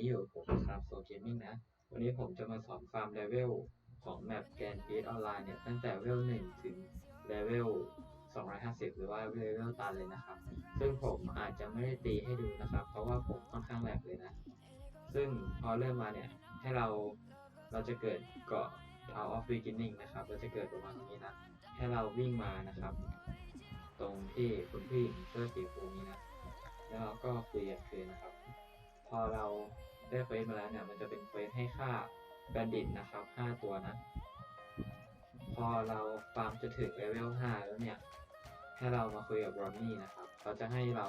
นี้อยู่ผมนะครับโซเกมมิ่งนะ วันนี้ผมจะมาสอนฟาร์มเลเวลของแมปแกนพีออนไลน์เนี่ยตั้งแต่เลเวล1ถึงเลเวล250 หรือว่าเลเวลตันเลยนะครับ ซึ่งผมอาจจะไม่ได้ตีให้ดูนะครับ เพราะว่าผมค่อนข้างแหลกเลยนะ ซึ่งพอเริ่มมาเนี่ย ให้เราเราจะเกิดเกาะ Tower of Beginning นะครับ เราจะเกิดประมาณนี้นะ ให้เราวิ่งมานะครับ ตรงที่คุณผู้หญิงเสื้อสีฟูนี้นะ แล้วเราก็คุยกันคืนนะครับ พอเรา ได้เฟสมาแล้วเนี่ยมันจะเป็นเฟสให้ฆ่าแบนดิตนะครับ 5 ตัวนะ พอเราฟาร์มจะถึงเลเวล 5 แล้วเนี่ย ให้เรามาคุยกับบรอนนี่นะครับ เขาจะให้เรา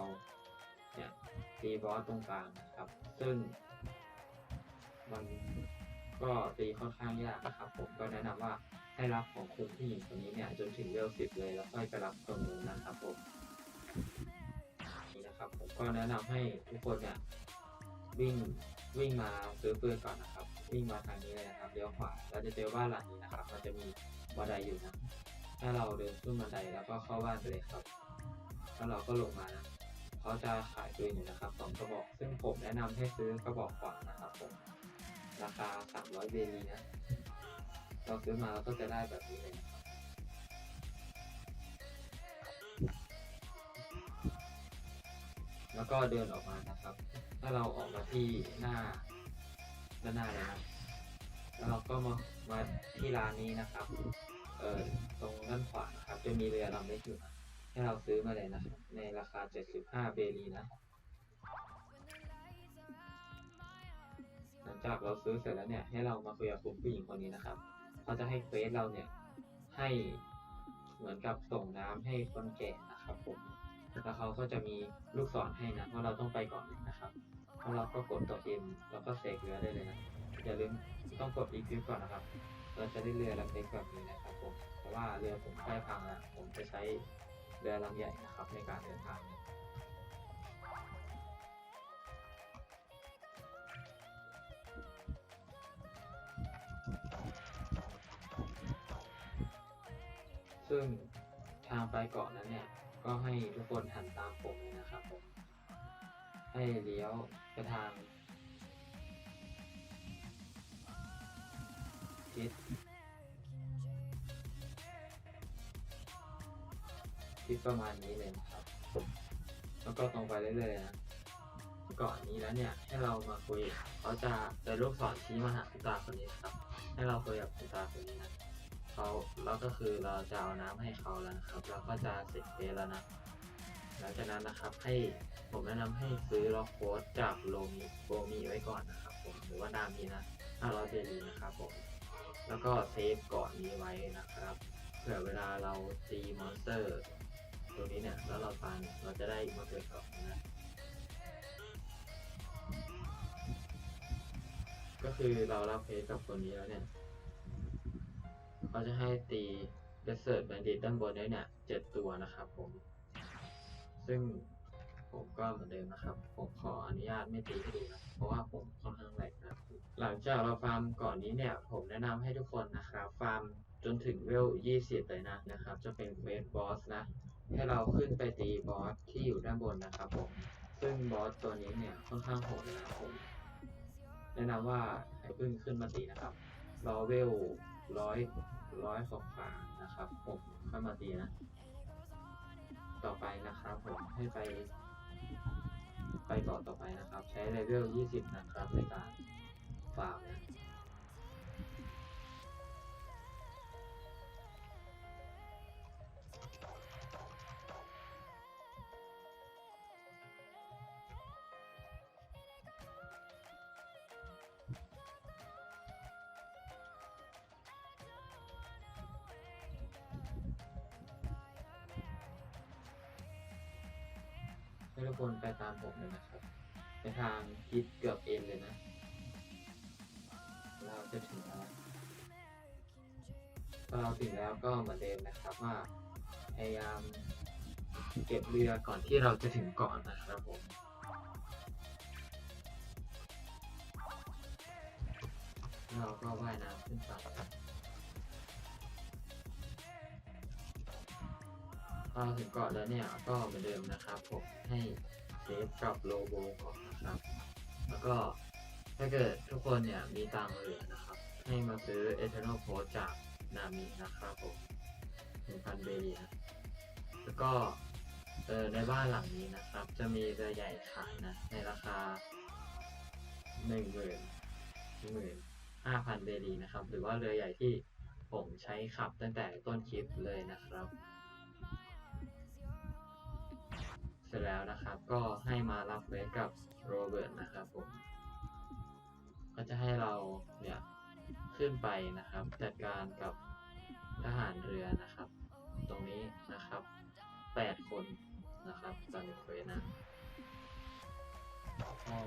เนี่ยตีบอสตรงกลางนะครับ ซึ่ง มันก็ตีค่อนข้างยากนะครับ ผมก็แนะนำว่าให้รับของคุณผู้หญิงคนนี้เนี่ยจนถึงเลเวล 10 เลยแล้วค่อยไปรับตรงนู้นนะครับผมนี่นะครับ ผมก็แนะนำให้ทุกคนเนี่ยวิ่ง วิ่งมาซื้อปืนก่อนนะครับ วิ่งมาทางนี้เลยนะครับเลี้ยวขวาแล้วจะเจอบ้านหลังนี้นะครับ มันจะมีบันไดอยู่นะถ้าเราเดินขึ้นบันไดแล้วก็เข้าบ้านไปเลยครับแล้วเราก็ลงมานะเขาจะขายปืนอยู่นะครับสองกระบอก ซึ่งผมแนะนำให้ซื้อกระบอกขวานะครับผมราคา 300 เบลีนะเราซื้อมาเราก็จะได้แบบนี้เลยแล้วก็เดินออกมานะครับ ถ้าเราออกมาที่หน้าด้านหน้าเลยนะแล้วเราก็มามาที่ร้านนี้นะครับ เออตรงด้านขวานะครับ จะมีเรือลำเล็กอยู่นะให้เราซื้อมาเลยนะครับ ในราคา 75 เบลีนะหลังจากเราซื้อเสร็จแล้วเนี่ยให้เรามาคุยกับคุณผู้หญิงคนนี้นะครับเขาจะให้เควสเราเนี่ยให้เหมือนกับส่งน้ำให้คนแก่นะครับผมแล้วเขาก็จะมีลูกศรให้นะว่าเราต้องไปก่อนนะครับ แล้วเราก็กดตัว M แล้วก็เสกเรือได้เลยนะอย่าลืมต้องกด equip ก่อนนะครับ เราจะได้เรือลำเล็กแบบนี้นะครับผมเพราะว่าเรือผมใกล้พังแล้วผมจะใช้เรือลำใหญ่นะครับในการเดินทางเนี่ยซึ่งทางไปเกาะนั้นเนี่ยก็ให้ทุกคนหันตามผมเลยนะครับผม ให้เลี้ยวไปทางทิศทิศประมาณนี้เลยนะครับแล้วก็ตรงไปเรื่อยๆนะก่อนนี้แล้วเนี่ยให้เรามาคุยเขาจะเป็นลูกศรชี้มาหาคุณตาคนนี้ครับ ให้เราคุยกับคุณตาคนนี้นะเขาแล้วก็คือเราจะเอาน้ำให้เขาแล้วนะครับ เราก็จะเสร็จเฟสแล้วนะหลังจากนั้นนะครับให้ ผมแนะนำให้ซื้อล็อกโค้ดจากโลมีโลมีไว้ก่อนนะครับผมหรือว่านามีนะ500เบลีนะครับผมแล้วก็เซฟกาะนี้ไว้นะครับเผื่อเวลาเราตีมอนสเตอร์ตัวนี้เนี่ยแล้วเราตายเนี่ยเราจะได้มาเกิดกาะนี้นะก็คือเรารับเพจกับคนนี้แล้วเนี่ยเขาจะให้ตีเดสเซิร์ตแบนดิตด้านบนด้เนี่ยเจ็ดตัวนะครับผม ซึ่ง ผมก็เหมือนเดิมนะครับ ผมขออนุญาตไม่ตีให้ดูนะ เพราะว่าผมค่อนข้างแหลกนะหลังจากเราฟาร์มก่อนนี้เนี่ย ผมแนะนำให้ทุกคนนะครับฟาร์มจนถึงเวล 20 เลยนะนะครับ จะเป็นเวทบอสนะ ให้เราขึ้นไปตีบอสที่อยู่ด้านบนนะครับผม ซึ่งบอสตัวนี้เนี่ยค่อนข้างโหดนะครับผมแนะนำว่าให้พิ่งขึ้นมาตีนะครับ รอเวลร้อยร้อยสองานะครับผมค่อยมาตีนะ ต่อไปนะครับผมให้ไป ไปต่อต่อไปนะครับ ใช้เลเวล 20 นะครับในการฟาร์มนะ ให้ทุกคนไปตามผมเลยนะครับ ในทางทิศเกือบเอ็นเลยนะ เราจะถึงแล้วพอเราถึงแล้วก็เหมือนเดิมนะครับว่าพยายามเก็บเรือก่อนที่เราจะถึงเกาะนะครับผมเราก็ว่ายน้ำขึ้นฝั่ง อถึงเกาะแล้วเนี่ยก็เหมือนเดิมนะครับผมให้เซฟกับโลโบก่อนนะครับ แล้วก็ถ้าเกิดทุกคนเนี่ยมีตังค์เหลือนะครับ ให้มาซื้อ Eternal Post จากนามินะครับผมหนึ่งพันเบรีนะแล้วก็เออในบ้านหลังนี้นะครับ จะมีเรือใหญ่ขายนะ ในราคาหนึ่งหมื่นหมื่นห้าพันเบรีนะครับ หรือว่าเรือใหญ่ที่ผมใช้ขับตั้งแต่ต้นคลิปเลยนะครับ เสร็จแล้วนะครับ ก็ให้มารับเวทกับโรเบิร์ตนะครับผม ก็จะให้เราเนี่ยขึ้นไปนะครับ จัดการกับทหารเรือนะครับ ตรงนี้นะครับแปดคนนะครับตอนนี้เควนะก็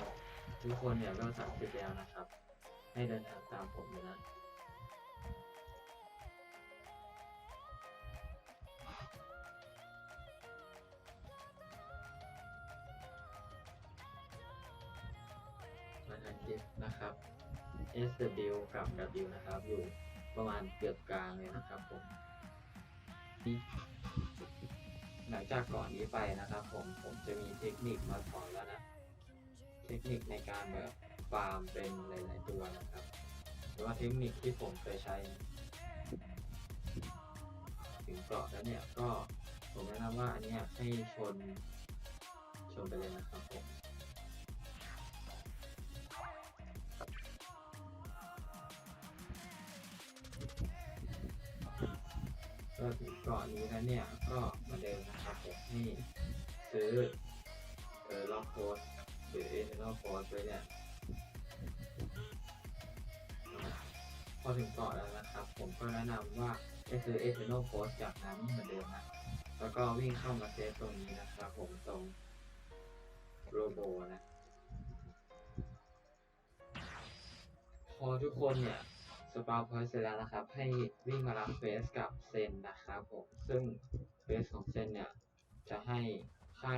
ทุกคนเนี่ยก็สามสิบแล้วนะครับ ให้เดินทางตามผมเลยนะ SW กับ W นะครับ อยู่ประมาณเกือบกลางเลยนะครับผม หลังจากก่อนนี้ไปนะครับ ผมผมจะมีเทคนิคมาสอนแล้วนะ เทคนิคในการแบบฟาร์มเป็นหลาย ๆ ตัวนะครับหรือว่าเทคนิคที่ผมเคยใช้ ถึงเกาะแล้วเนี่ยก็ผมแนะนำว่าอันนี้ให้ชนชนไปเลยนะครับผม ก็ถึงเกาะนี้แล้วเนี่ยก็เหมือนเดิมนะครับผมให้ซื้อเออล็อกโพสหรือเอเทนอลโพสไว้เนี่ยพอถึงเกาะแล้วนะครับ ผมก็แนะนำว่าให้ซื้อเอเทนอลโพสจากนั้นเหมือนเดิมนะแล้วก็วิ่งเข้ามาเซฟตรงนี้นะครับ ผมตรงโรโบนะ พอทุกคนเนี่ย สปาพอยต์เสร็จแล้วนะครับ ให้วิ่งมารับเฟสกับเซนนะครับผม ซึ่งเฟสของเซนเนี่ย จะให้ค่า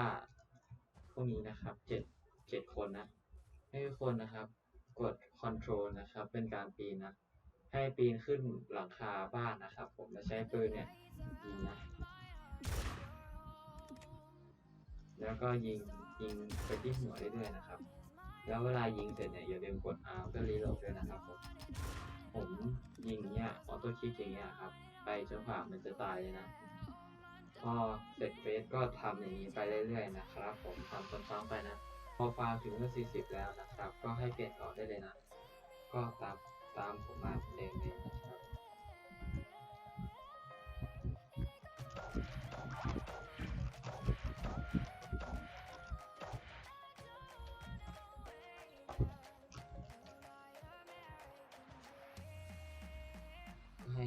พวกนี้นะครับเจ็ดเจ็ดคนนะ ให้ทุกคนนะครับ กด Control นะครับ เป็นการปีนนะ ให้ปีนขึ้นหลังคาบ้านนะครับผม แล้วใช้ปืนเนี่ยยิงนะ แล้วก็ยิงยิงไปที่หัวได้ด้วยนะครับ แล้วเวลายิงเสร็จเนี่ยอย่าลืมกด R เพื่อรีโหลดด้วยนะครับผม ผมยิงเนี้ยออโต้คลิกอย่างเงี้ยครับ ไปจนกว่ามันจะตายเลยนะ พอเสร็จเฟสก็ทำอย่างนี้ไปเรื่อยๆนะครับ ผมทำซ้ำๆไปนะ พอฟาร์มถึงเมื่อ40 แล้วนะครับ ก็ให้เปลี่ยนต่อได้เลยนะ ก็ตามตามผมมาเองเลย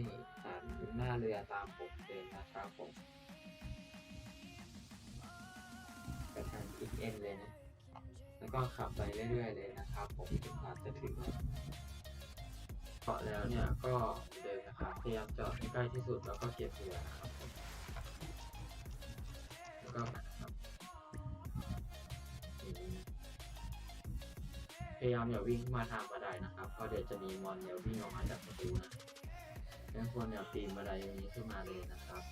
ห้หันหน้าเรือตามผมเลยนะครับผมไปทางอีกเอ็นเลยนะ แล้วก็ขับไปเรื่อยๆเลยนะครับผมจนกว่าจะถึงเกาะแล้วเนี่ยก็เดินนะครับพยายามจอดให้ใกล้ที่สุดแล้วก็เก็บเรือนะครับผมแล้วก็นะครับพยายามอย่าวิ่งมาทางบันไดนะครับเพราะเดี๋ยวจะมีมอนเนี่ยวิ่งออกมาจากประตูนะ ทุกคนอย่าปีนบันไดนี้ขึ้นมาเลยนะครับ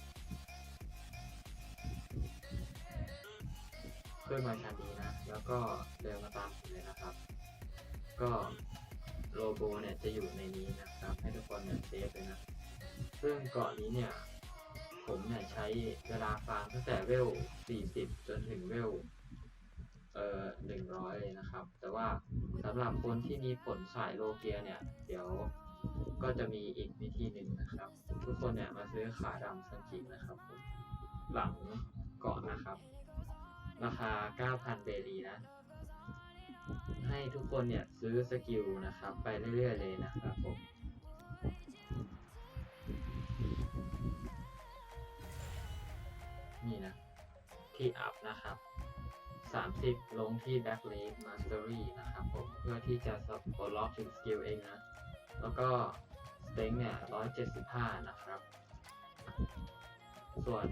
ขึ้นมาชั้นนี้นะ แล้วก็เดินมาตามผมเลยนะครับ ก็โลโบเนี่ยจะอยู่ในนี้นะครับ ให้ทุกคนเนี่ยเซฟเลยนะ ซึ่งเกาะนี้เนี่ย ผมเนี่ยใช้เวลาฟาร์มตั้งแต่เวล 40 จนถึงเวล เอ่อ 100 เลยนะครับ แต่ว่าสำหรับคนที่มีผลสายโลเกียเนี่ย เดี๋ยว ก็จะมีอีกวิธีหนึ่งนะครับ ทุกคนเนี่ยมาซื้อขาดำซันจินะครับผมหลังเกาะนะครับ ราคา 9,000 เบรีนะ ให้ทุกคนเนี่ยซื้อสกิลนะครับ ไปเรื่อยๆเลยนะครับผมนี่นะ ที่อัพนะครับ 30 ลงที่ Back Leg Mastery นะครับผม เพื่อที่จะสปลดล็อกถึงสกิลเองนะ แล้วก็สเต็งเนี่ย175นะครับ ส่วน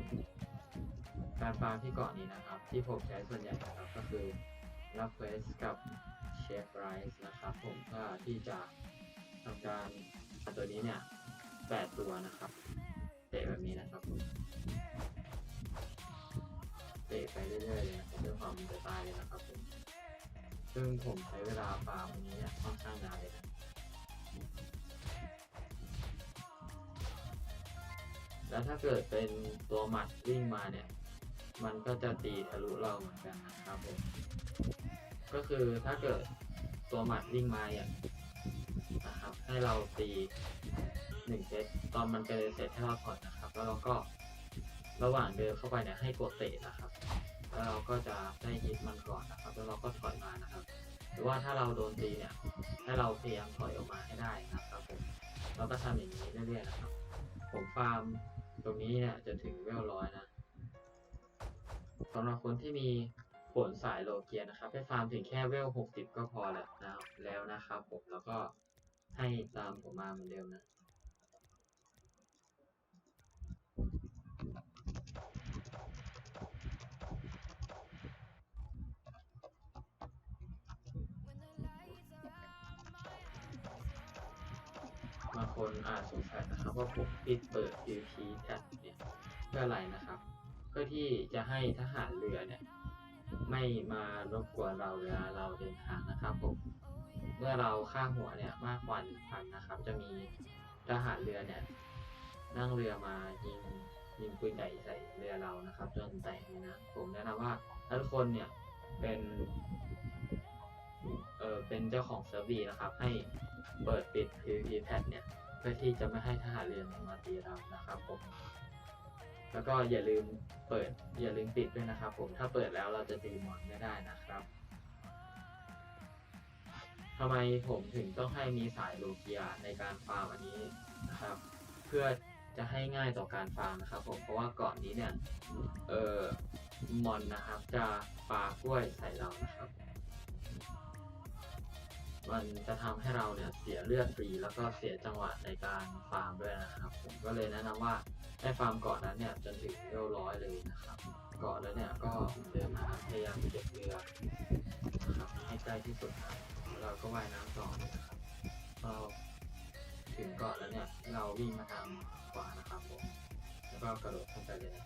การฟาร์มที่เกาะนี้นะครับ ที่ผมใช้ส่วนใหญ่นะครับก็คือรับเควสกับเชฟไรส์นะครับ ผมเพื่อที่จะทำการอาตัวนี้เนี่ย8ตัวนะครับ เตะแบบนี้นะครับผมเตะไปเรื่อยๆเลยนะครับด้วยความมันจะตายเลยนะครับผมซึ่งผมใช้เวลาฟาร์มอันนี้เนี่ยค่อนข้างนานเลยนะ แล้วถ้าเกิดเป็นตัวหมัดวิ่งมาเนี่ย มันก็จะตีทะลุเราเหมือนกันนะครับผม ก็คือถ้าเกิดตัวหมัดวิ่งมาเนี่ยนะครับ ให้เราตีหนึ่งเซตตอนมันจะเสร็จให้เราถอยนะครับ แล้วเราก็ระหว่างเดินเข้าไปเนี่ยให้กดเตะนะครับ แล้วเราก็จะได้ฮิตมันก่อนนะครับ แล้วเราก็ถอยมานะครับ หรือว่าถ้าเราโดนตีเนี่ย ให้เราพยายามถอยออกมาให้ได้นะครับผมเราก็ทำอย่างนี้เรื่อยๆนะครับ ผมฟาร์ม ตรงนี้เนี่ยจะถึงเวลร้อยนะสำหรับคนที่มีผลสายโลเกียนะครับให้ฟาร์มถึงแค่เวลหกสิบก็พอแล้วนะแล้วนะครับผมแล้วก็ให้ตามผมมาเหมือนเดิมนะ คนอาจสงสัยนะครับว่าผมปิดเปิด PVP แท็บเนี่ยเพื่ออะไรนะครับ เพื่อที่จะให้ทหารเรือเนี่ยไม่มารบกวนเราเวลาเราเดินทางนะครับผมเมื่อเราข้าหัวเนี่ยมากกว่าหนึ่งพันนะครับ จะมีทหารเรือเนี่ยนั่งเรือมายิงยิงปืนใหญ่ใส่เรือเรานะครับ จนแตกเลยนะผมแนะนำว่าถ้าทุกคนเนี่ยเป็นเออเป็นเจ้าของเซิร์ฟวีนะครับ ให้เปิดปิด PVP แพทเนี่ย พื่อที่จะไม่ให้ทหารเรือมาตีเรานะครับผม แล้วก็อย่าลืมเปิดอย่าลืมปิดด้วยนะครับ ผมถ้าเปิดแล้วเราจะตีมอนไม่ได้นะครับทำไมผมถึงต้องให้มีสายโลเกียในการฟาร์มอันนี้นะครับ เพื่อจะให้ง่ายต่อการฟาร์มนะครับ ผมเพราะว่าก่อนนี้เนี่ยเออมอนนะครับ จะปากล้วยใส่เรานะครับ มันจะทำให้เราเนี่ยเสียเลือดฟรีแล้วก็เสียจังหวะในการฟาร์มด้วยนะครับ ผมก็เลยแนะนำว่าให้ฟาร์มเกาะนั้นเนี่ยจนถึงเวลร้อยเลยนะครับเกาะแล้วเนี่ยก็เดินมาพยายามเก็บเรือนะครับให้ใกล้ที่สุดนะแล้วเราก็ว่ายน้ำต่อนะครับพอเราถึงเกาะแล้วเนี่ยเราวิ่งมาทางขวานะครับผมแล้วก็กระโดดขึ้นไปเลยนะ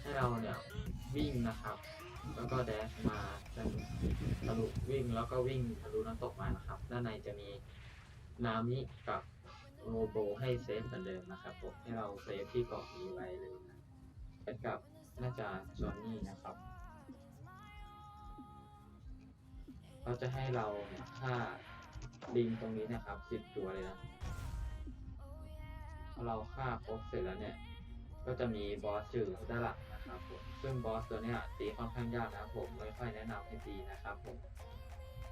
ให้เราเนี่ยวิ่งนะครับ แล้วก็แดชมาจนทะลุวิ่งแล้วก็วิ่งทะลุน้ำตกมานะครับ ด้านในจะมีนามิกับโรโบให้เซฟเหมือนเดิมนะครับผมให้เราเซฟที่เกาะนี้ไว้เลยนะเป็นกับน่าจะจอนนี่นะครับเขาจะให้เราเนี่ยฆ่าลิงตรงนี้นะครับสิบตัวเลยนะพอเราฆ่าครบเสร็จแล้วเนี่ย ก็จะมีบอสจืดด้านหลัง นะครับผมซึ่งบอสตัวเนี้ยตีค่อนข้างยากนะครับผมไม่ค่อยแนะนำให้ตีนะครับผม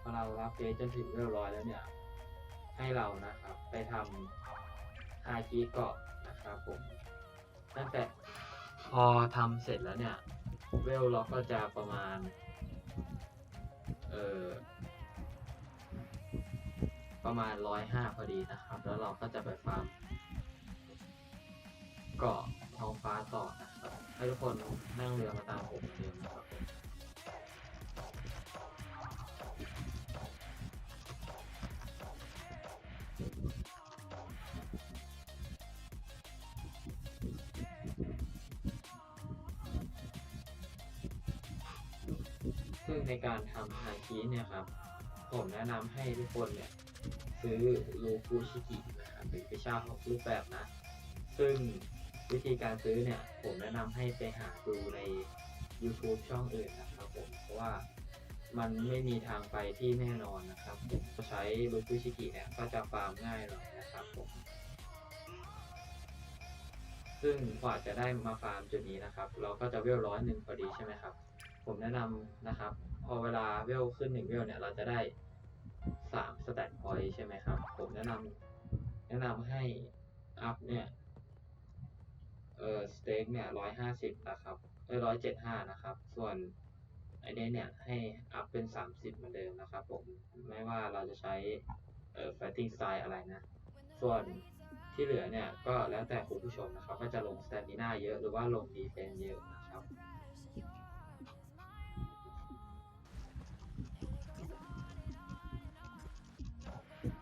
พอเรารับเฟสจนถึงเรียบร้อยแล้วเนี่ย ให้เรานะครับ ไปทำฮาคิเกาะนะครับผมตั้งแต่พอทำเสร็จแล้วเนี่ย เวลเราก็จะประมาณ เออประมาณร้อยห้าพอดีนะครับ แล้วเราก็จะไปฟาร์มเกาะท้องฟ้าต่อนะครับ ให้ทุกคนนั่งเรือมาตามผมเรือนเดิมนะครับซึ่งในการทำฮาคิเนี่ยครับ ผมแนะนำให้ทุกคนเนี่ยซื้อลูฟูชิกินะครับเป็นวิชาของรูปแบบนะ ซึ่ง วิธีการซื้อเนี่ย ผมแนะนำให้ไปหาดูใน YouTube ช่องอื่นนะครับผม เพราะว่ามันไม่มีทางไปที่แน่นอนนะครับผมใช้ลูฟูชิกิเนี่ยก็จะฟาร์มง่ายหน่อยนะครับผม ซึ่งกว่าจะได้มาฟาร์มจุดนี้นะครับ เราก็จะเวลร้อยหนึ่งพอดีใช่ไหมครับ ผมแนะนำนะครับ พอเวลาเวลขึ้นหนึ่งเวลเนี่ย เราจะได้สามสแตทพอยต์ใช่ไหมครับ ผมแนะนำแนะนำให้อัพเนี่ย เออสเต็กเนี่ยร้อยห้าสิบนะครับเออร้อยเจ็ดห้านะครับ ส่วนไอเนี้ยเนี่ยให้อัพเป็นสามสิบเหมือนเดิมนะครับผมไม่ว่าเราจะใช้เอ่อ fighting style อะไรนะ ส่วนที่เหลือเนี่ยก็แล้วแต่คุณผู้ชมนะครับว่าจะลง stamina เยอะหรือว่าลง defense เยอะนะครับ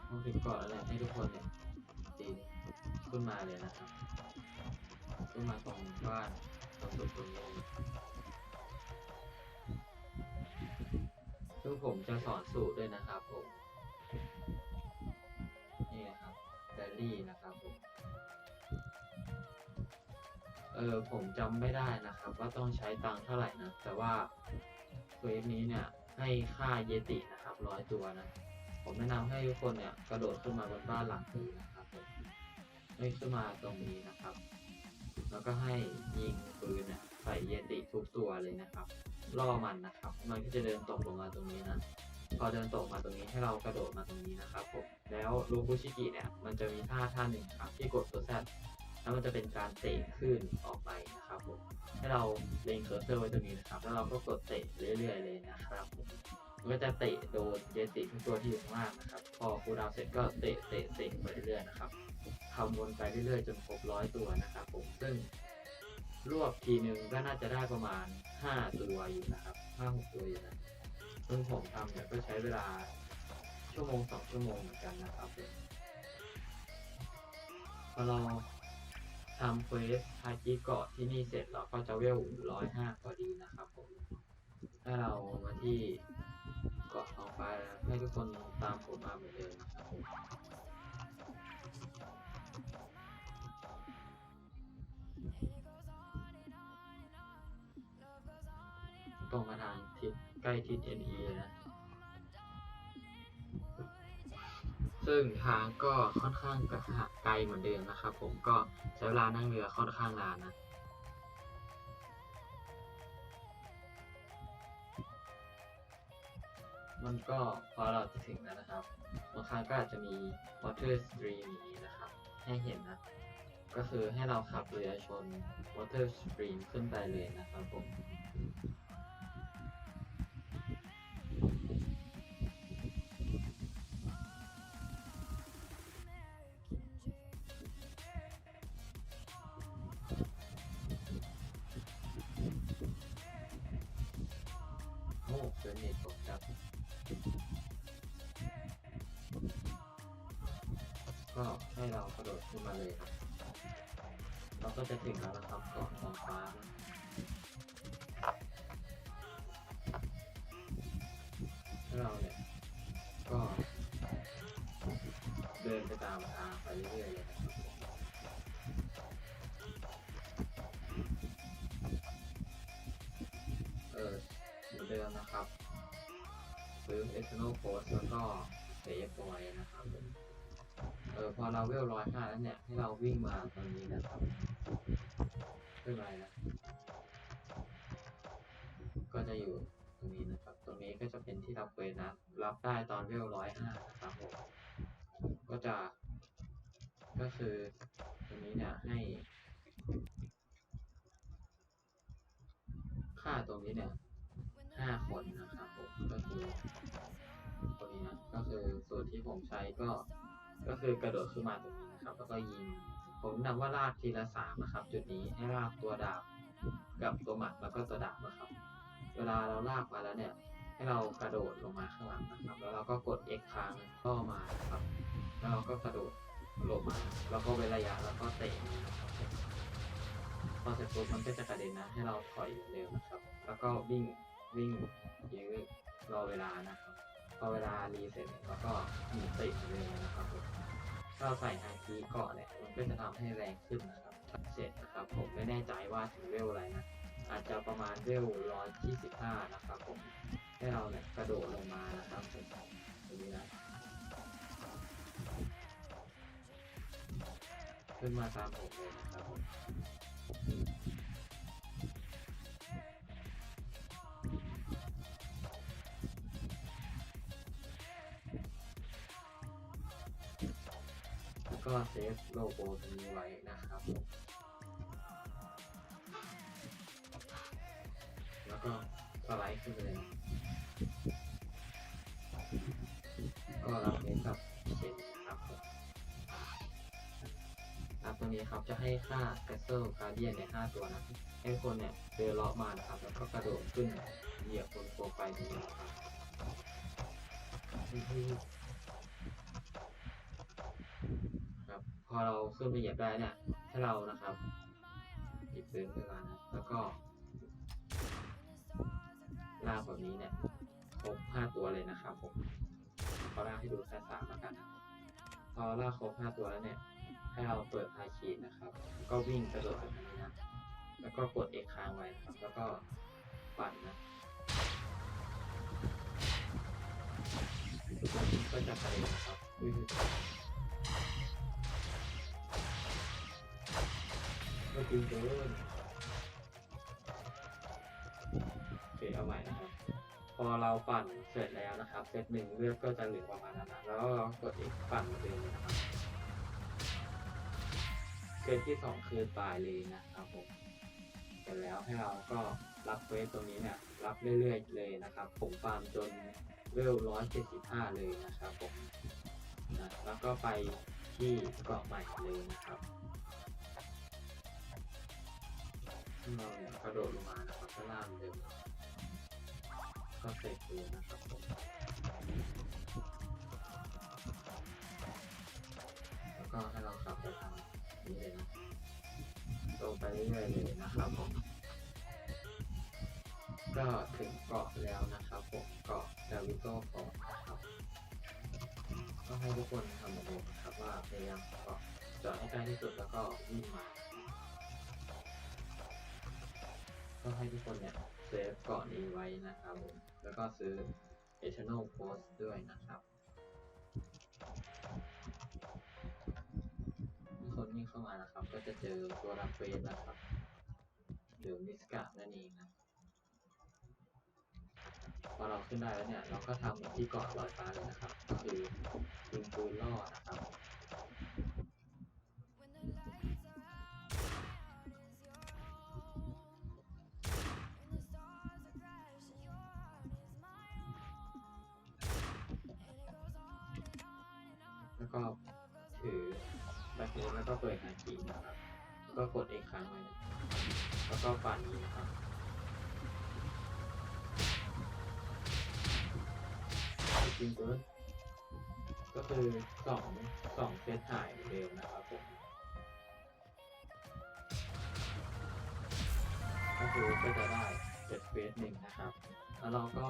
ต้องถึงก่อนแล้วแหละให้ทุกคนเนี่ยตีขึ้นมาเลยนะครับ ขึ้นมาตรงบ้านตรงจุดตรงนี้เลยซึ่งผมจะสอนสูตรด้วยนะครับผม นี่นะครับแบลลี่นะครับผม เออผมจำไม่ได้นะครับ ว่าต้องใช้ตังค์เท่าไหร่นะ แต่ว่าเวสนี้เนี่ยให้ค่าเยตินะครับร้อยตัวนะ ผมแนะนำให้ทุกคนเนี่ยกระโดดขึ้นมาบนบ้านหลังนี้นะครับผมให้ขึ้นมาตรงนี้นะครับ แล้วก็ให้ยิงปืนใส่เยติทุกตัวเลยนะครับล่อมันนะครับ มันก็จะเดินตกลงมาตรงนี้นะพอเดินตกมาตรงนี้ให้เรากระโดดมาตรงนี้นะครับผมแล้วลูบุชิกิเนี่ยมันจะมีท่าท่าหนึ่งครับที่กดตัวแซดแล้วมันจะเป็นการเตะขึ้นออกไปนะครับผมให้เราเล็งเคอร์เซอร์ไว้ตรงนี้นะครับ แล้วเราก็กดเตะเรื่อยๆเลยนะครับผม ก็จะเตะโดนเยติทุกตัวที่อยู่ข้างล่างนะครับ พอคูดาวเสร็จก็เตะเตะเตะไปเรื่อยๆนะครับทำวนไปเรื่อยๆจนครบร้อยตัวนะครับ ผมซึ่งรวบทีหนึ่งก็น่าจะได้ประมาณห้าตัวอยู่นะครับห้าหกตัวอยู่นะซึ่งผมทำเนี่ยก็ใช้เวลาชั่วโมงสองชั่วโมงเหมือนกันนะครับผมพอเราทำเควสทาจิเกาะที่นี่เสร็จเราก็จะเวลร้อยห้าพอดีนะครับผม ถ้าเรามาที่ เกาะท้องฟ้าแล้วให้ทุกคนตามผมมาเหมือนเดิมนะครับตรงมาทางทิศใกล้ทิศ NE เลยนะ ซึ่งทางก็ค่อนข้างกระไกลเหมือนเดิมนะครับ ผมก็ใช้เวลานั่งเรือค่อนข้างนานนะ มันก็พอเราจะถึงแล้วนะครับบางครั้งก็อาจจะมี water stream อย่างนี้นะครับ ให้เห็นนะ ก็คือให้เราขับเรือชน water stream ขึ้นไปเลยนะครับผมโอ้เจอเน็ตตกครับ รากระโดดขึ้นมาเลยครับ เราก็จะถึงแล้วนะครับเกาะทองฟ้านะให้เราเนี่ยก็เดินไปตามทางไปเรื่อยๆเลยนะครับผมเออเหมือนเดิมนะครับซื้อ external post แล้วก็เซฟเอาไว้นะครับ ออพอเราเวลร้อยห้าแล้วเนี่ย ให้เราวิ่งมาตรงนี้นะครับขึ้นมานะก็จะอยู่ตรงนี้นะครับ ตรงนี้ก็จะเป็นที่รับเควสนะ รับได้ตอนเวลร้อยห้านะครับผมก็จะ ก็คือตรงนี้เนี่ยให้ ค่าตรงนี้เนี่ยห้าคนนะครับผมก็คือตรงนี้นะก็คือสูตรที่ผมใช้ก็ ก็คือกระโดดขึ้นมาตรงนี้นะครับ แล้วก็ยิง ผมนำว่าลากทีละสามนะครับ จุดนี้ให้ลากตัวดาบกับตัวหมัดแล้วก็ตัวดาบนะครับ เวลาเราลากมาแล้วเนี่ย ให้เรากระโดดลงมาข้างหลังนะครับ แล้วเราก็กด X ค้างก็มาครับ แล้วเราก็กระโดดลงมา แล้วก็เว้นระยะแล้วก็เตะนะครับพอเสร็จปุ๊บมันก็จะกระเด็นนะ ให้เราถอยเร็วนะครับ แล้วก็วิ่งวิ่งยื้อรอเวลานะครับ พอเวลารีเซ็ตแล้วก็หนีติดเลยนะครับผมถ้าเราใส่ไฮคีเกาะเนี่ยมันก็จะทำให้แรงขึ้นนะครับเสร็จนะครับ ผมไม่แน่ใจว่าถึงเวลอะไรนะอาจจะประมาณเวลร้อยยี่สิบห้านะครับผมให้เราเนี่ยกระโดดลงมานะครับผมตรงนี้นะขึ้นมาตามผมเลยนะครับผม ก็เซฟโลโก้ตรงนี้ไว้นะครับผมแล้วก็สไลด์ขึ้นไปเลย ก็รับเน้นกับเซ็นะครับผมครับตรงนี้ครับจะให้ค่า Castle Guardian เนี่ย5ตัวนะให้คนเนี่ยเดินเลาะมานะครับ แล้วก็กระโดดขึ้นเหยียบบนโปรไฟล์ตรงนี้นะครับครับ พอเราขึ้นไปเหยียบได้เนี่ย ให้เรานะครับหยิบปืนขึ้นมานะแล้วก็ลากแบบนี้เนี่ยไปรบห้าตัวเลยนะครับผมขอลากให้ดูแค่สามแล้วกันนะพอลากครบห้าตัวแล้วเนี่ยให้เราเปิดไฮคีนะครับ ก็วิ่งกระโดดแบบนี้นะแล้วก็กดเอกค้างไว้ครับ แล้วก็ปั่นนะก็จะกระเด็นนะครับวิ่ง ก็จริงเกินโอเคเอาใหม่นะครับ พอเราปั่นเสร็จแล้วนะครับเซตหนึ่งเลือดก็จะเหลือประมาณนั้นนะแล้วเรากดอีกปั่นเหมือนเลยนะครับเซตที่สองคือตายเลยนะครับผมเสร็จแล้วให้เราก็รับเควสตรงนี้เนี่ยรับเรื่อยๆเลยนะครับ ผมฟาร์มจนเวลร้อยเจ็ดสิบห้าเลยนะครับผมนะแล้วก็ไปที่เกาะใหม่เลยนะครับ ที่เราเนี่ยกระโดดลงมานะครับข้างล่างเดิมก็เสร็จเลยนะครับผมแล้วก็ให้เราขับไปทางนี้เลยนะตรงไปเรื่อยๆเลยนะครับผมก็ถึงเกาะแล้วนะครับผมเกาะดาวิโต้ฟอร์นะครับก็ให้ทุกคนทำเหมือนเดิมนะครับว่าพยายามเกาะจอดให้ใกล้ที่สุดแล้วก็วิ่งมา ให้ทุกคนเนี่ยเซฟเกาะนี้ไว้นะครับผมแล้วก็ซื้อ Eternal Post ด้วยนะครับทุกคนวิ่งเข้ามานะครับ ก็จะเจอตัวรับเฟสนะครับหรือมิสกะนั่นเองนะพอเราขึ้นได้แล้วเนี่ย เราก็ทำที่เกาะลอยฟ้าเลยนะครับ ก็คือยิงปืนล่อนะครับ ก็ถือแบ็คโฮแล้วก็เปิดหาคีนะครับ ก็กดเอกครั้งไว้แล้วก็ปั่นนี้นะครับจริงๆก็ก็คือสองสองเซตถ่ายเร็วนะครับผมก็คือก็จะได้เจ็ดเฟสหนึ่งนะครับ แล้วเราก็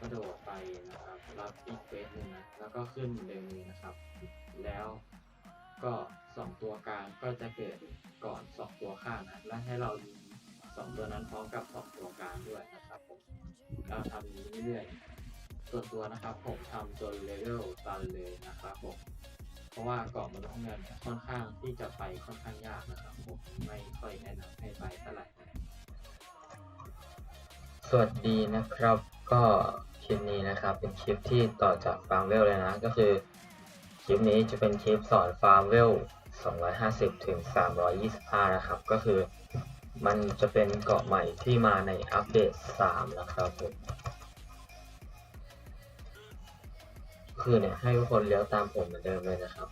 กระโดดไปนะครับรับอีกเฟสหนึ่งนะแล้วก็ขึ้นเร็วนี้นะครับ แล้วก็สองตัวกลางก็จะเกิดก่อนสองตัวข้างนะและให้เรายิงสองตัวนั้นพร้อมกับสองตัวกลางด้วยนะครับผมเราทำนี้เรื่อยๆส่วนตัวนะครับผมทำจนเลเวลตันเลยนะครับผมเพราะว่าเกาะมนุษย์เงินค่อนข้างที่จะไปค่อนข้างยากนะครับผมไม่ค่อยแนะนำให้ไปเท่าไหร่สวัสดีนะครับก็ คลิปนี้นะครับ เป็นคลิปที่ต่อจากฟาร์มเวลเลยนะ ก็คือ คลิปนี้จะเป็นคลิปสอนฟาร์มเวล250 ถึง 325 นะครับ ก็คือมันจะเป็นเกาะใหม่ที่มาในอัปเดต 3 นะครับผมคือเนี่ยให้ทุกคนเลี้ยวตามผมเหมือนเดิมเลยนะครับ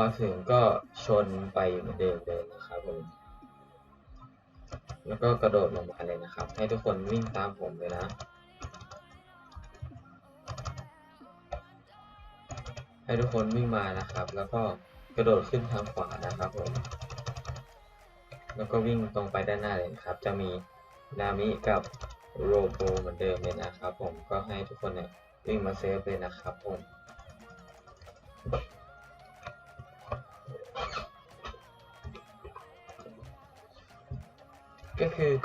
อถึงก็ชนไปเหมือนเดิมเลยนะครับผมแล้วก็กระโดดลงมาเลยนะครับ ให้ทุกคนวิ่งตามผมเลยนะ ให้ทุกคนวิ่งมานะครับ แล้วก็กระโดดขึ้นทางขวานะครับผม แล้วก็วิ่งตรงไปด้านหน้าเลยนะครับ จะมีนามิกับโรโบเหมือนเดิมเลยนะครับ ผมก็ให้ทุกคนเนี่ยวิ่งมาเซฟเลยนะครับผม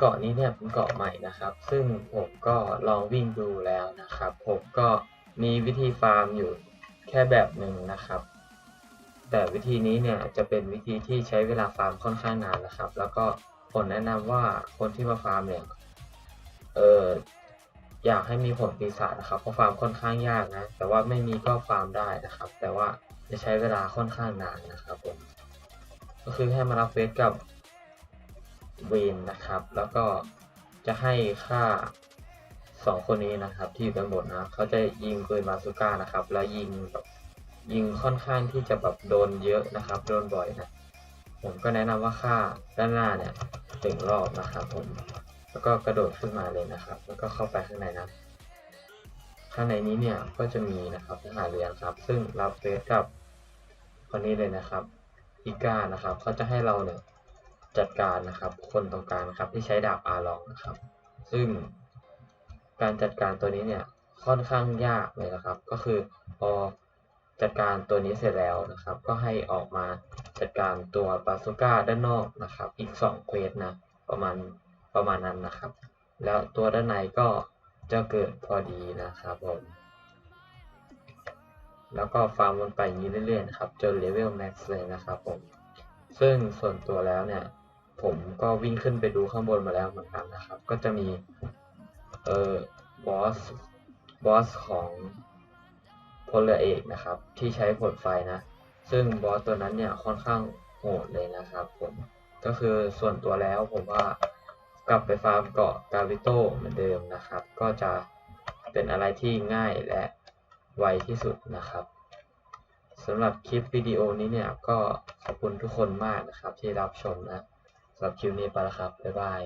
เกาะนี้เนี่ยเป็นเกาะใหม่นะครับ ซึ่งผมก็ลองวิ่งดูแล้วนะครับ ผมก็มีวิธีฟาร์มอยู่แค่แบบหนึ่งนะครับ แต่วิธีนี้เนี่ยจะเป็นวิธีที่ใช้เวลาฟาร์มค่อนข้างนานนะครับ แล้วก็ผมแนะนำว่าคนที่มาฟาร์มเนี่ยเอออยากให้มีผลปีศาจนะครับเพราะฟาร์มค่อนข้างยากนะ แต่ว่าไม่มีก็ฟาร์มได้นะครับ แต่ว่าจะใช้เวลาค่อนข้างนานนะครับผมก็คือให้มารับเฟสกับ เวนนะครับ แล้วก็จะให้ค่าสองคนนี้นะครับ ที่อยู่ด้านบนนะเขาจะยิงปืนบาซูก้านะครับ แล้วยิงแบบยิงค่อนข้างที่จะแบบโดนเยอะนะครับ โดนบ่อยนะผมก็แนะนำว่าค่าด้านหน้าเนี่ยถึงรอบนะครับผมแล้วก็กระโดดขึ้นมาเลยนะครับ แล้วก็เข้าไปข้างในนะข้างในนี้เนี่ยก็จะมีนะครับทหารเรือครับ ซึ่งรับเฟสกับคนนี้เลยนะครับอีก้านะครับเขาจะให้เราเนี่ย จัดการนะครับคนตรงกลางนะครับที่ใช้ดาบอาลองนะครับ ซึ่งการจัดการตัวนี้เนี่ยค่อนข้างยากเลยนะครับ ก็คือพอจัดการตัวนี้เสร็จแล้วนะครับ ก็ให้ออกมาจัดการตัวบาซูก้าด้านนอกนะครับ อีกสองเควสนะประมาณประมาณนั้นนะครับ แล้วตัวด้านในก็จะเกิดพอดีนะครับผมแล้วก็ฟาร์มวนไปนี้เรื่อยๆนะครับจนเลเวลแม็กซ์เลยนะครับผมซึ่งส่วนตัวแล้วเนี่ย ผมก็วิ่งขึ้นไปดูข้างบนมาแล้วเหมือนกันนะครับ ก็จะมีเอ่อบอสบอสของพลเรือเอกนะครับ ที่ใช้ผลไฟนะ ซึ่งบอสตัวนั้นเนี่ยค่อนข้างโหดเลยนะครับ ผมก็คือส่วนตัวแล้วผมว่ากลับไปฟาร์มเกาะกาวิโตเหมือนเดิมนะครับ ก็จะเป็นอะไรที่ง่ายและไวที่สุดนะครับสำหรับคลิปวิดีโอนี้เนี่ยก็ขอบคุณทุกคนมากนะครับที่รับชมนะ สำหรับคลิปนี้ไปแล้วครับ บ๊ายบาย